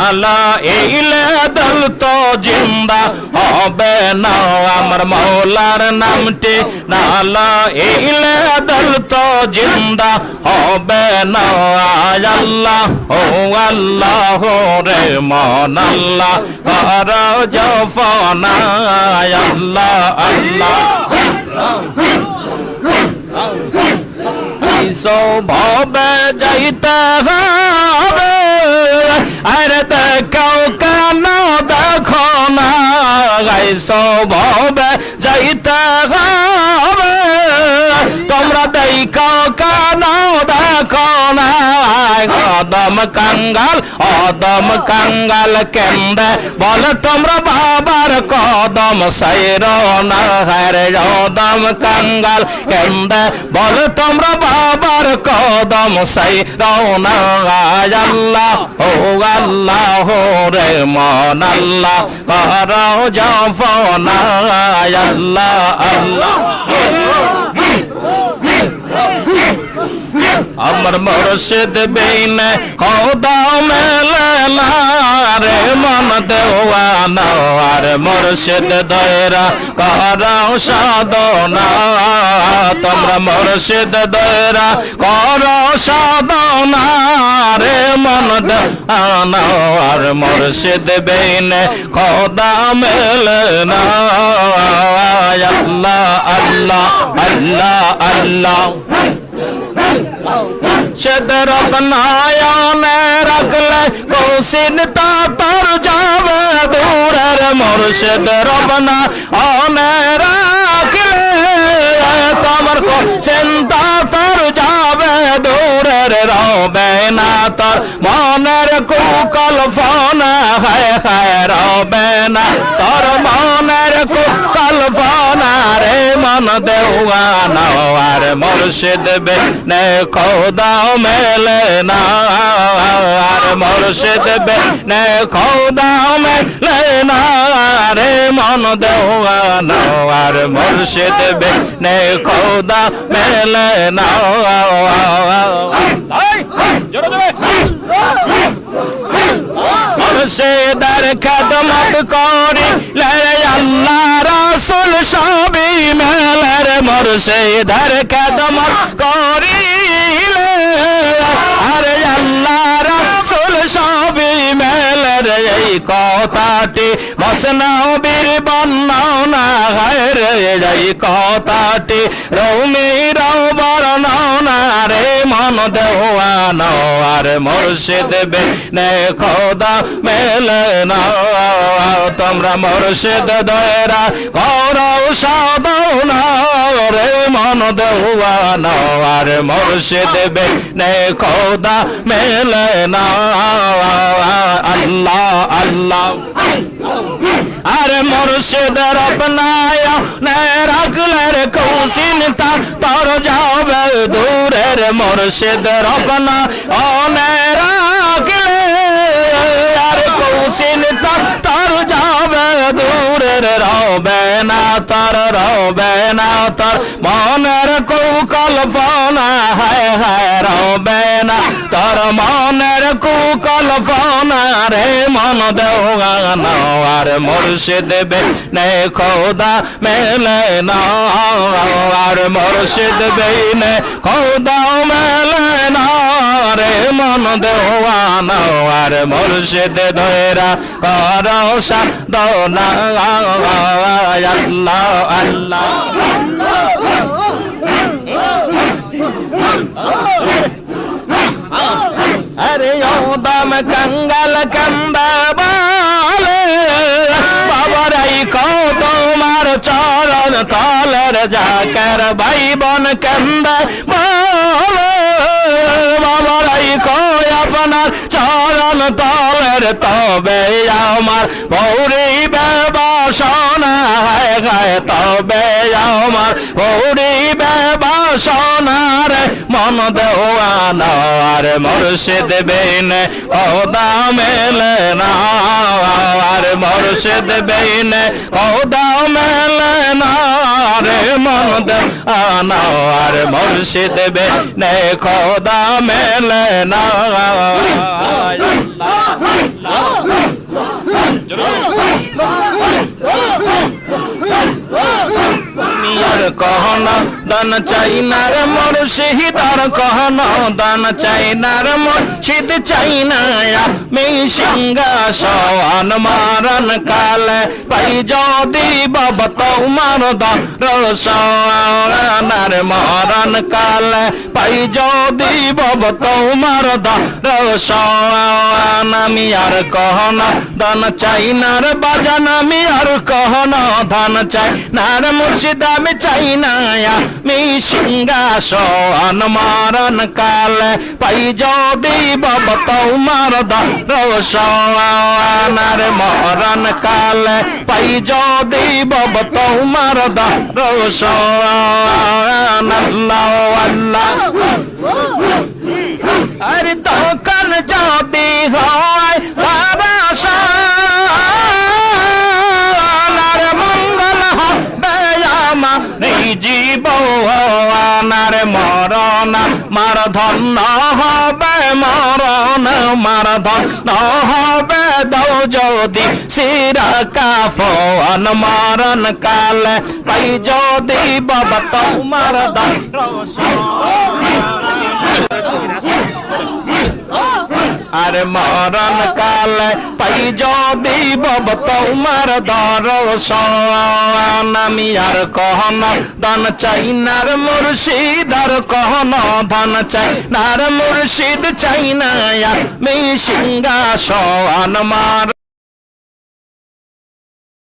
নালা এইলে দল তো জিন্দা হবে না, আমার মৌলার নামটি। নালা এইলে দল তো জিন্দা হবে না আল্লাহ, ও আল্লাহ, রে মন আল্লাহ কর জফনা আল্লাহ আল্লাহ। সৌভাবে যাইতে হবে। আরে কাউ কান দেখো না গাইস সৌভাবে যাইতে দেখাও কেন দেখো না অদম কাঙ্গাল অদম কাঙ্গাল কেন্দ্রে বলে তোমরা বাবার কদম সাইর না হারে অদম কাঙ্গাল কেন্দ্রে বলে তোমরা বাবার কদম সাইর না আল্লাহ, ও আল্লাহ, রে মন আল্লাহ, কর জফনা। আল্লাহ আল্লাহ। আমার মুর্শিদ বিন খোদা মেলা রে মন দেওয়ানা, আর মুর্শিদ দয়রা করাও সাধনা। তোমরা মুর্শিদ দয়রা করো সাধনা, রে মন দেওয়ানা, আর মুর্শিদ বিন খোদা মেলনা আল্লাহ আল্লাহ আল্লাহ আল্লাহ। সদর বনায়ানে রাখলে কৌশিন তা তর যাবে দূরের মুর্শিদ রবনা আনে রাখলে তোমার কো চিন্তা তর যাবে দূরের রবে না তোর মনের কুকল ফোন হায় হায় রবে না তোর মনের কুকল ফোন মন দেওয়ানা আর বে নে খোদা মেলে না। আর মুর্শিদ বে নে খোদা মেলে না। রে মন দেওয়ানা আর মুর্শিদ বে নে খোদা মেলে না। মুর্শিদার খেদমত করি। মেলের মুর্শিদার কদম করি আরে আল্লাহ রাসূল সবই মেলের এই কথাটি। মসনবীর বর্ণনা হয় রে এই কথাটি। রৌমিরাও বর্ণনা রে মন দেওয়ানো আর মুর্শিদ নে খোদা মেলে না তোমরা মুর্শিদ দয়রা করো সাধনা রে মন দেওয়ানো আর মুর্শিদ নে খোদা মেলে না আল্লাহ। আল্লাহ। আরে মুর্শিদ রবনায় নে রাখলের কৌশিন তা তর যাবে দূরের মুর্শিদ রবনা ও নে রাখলে, আরে কৌশিন তা তর যাবে দূরের রবে না, তর রবে না, তর মনের কুকল ফোনা, হায় হায় রবে না, তর মনের কুকল ফোনা, রে মন দেওয়ানা আর মুর্শিদ বে নে খোদা মেলে না, আর মুর্শিদ বে নে খোদা মেলে না, রে মন দেওয়ানা আর মুর্শিদ ধৈরা কর সাধনা। ও দাম কঙ্গাল কন্দা বলে বাবারাই কো তোমার চরণ তলের যাকার ভাই বন কন্দা বলে বাবারাই কো আপনার চরণ তলের তবে আমার ভৌরি বাসনা হায় গায় তবে আমার ভৌরি বাসনার মন দেওয়ানা আর মুর্শিদ বেন কদা মেলে না আর মুর্শিদ বেন কদা মেলে না রে মন দেওয়ানা আর মুর্শিদ বেন খোদা মেলে না তুমি আর কহ না দান চাই না রে মুর্শিদ আর কহন দান চাই না রে মুর্শিদ চাই না আমি সিংহাসন মারণ কালে পাই যদি বাবা তোমার দর্শনার মরণ কালে পাই যদি বাবা তোমার দর্শন আমি আর কহন, দান চাই না রে বাজান, আমি আর কহন। ধান চাই না রে মুর্শিদ, আমি চাই না আমি সিংহাসন মারণ কালে পাই যদি বাবা তোমার দর্শন রে মরণ কালে পাই যদি বাবা তোমার দর্শন আল্লাহ আল্লাহ আরে তখন যদি হয় মরণ মার ধন্য হবে মরণ মার ধন্য হবে দৌ যদি সিরা কাফন মরণ কালে পাই যদি বাবা তোমার দর্শন আরে মরণ কালে পাই যদি বব তোমার দর্শন আমি আর কহন ধন চাই নার মুর্শিদ আর কহন ধন চাই নার মুর্শিদ চাই না আমি সিংহাসন মার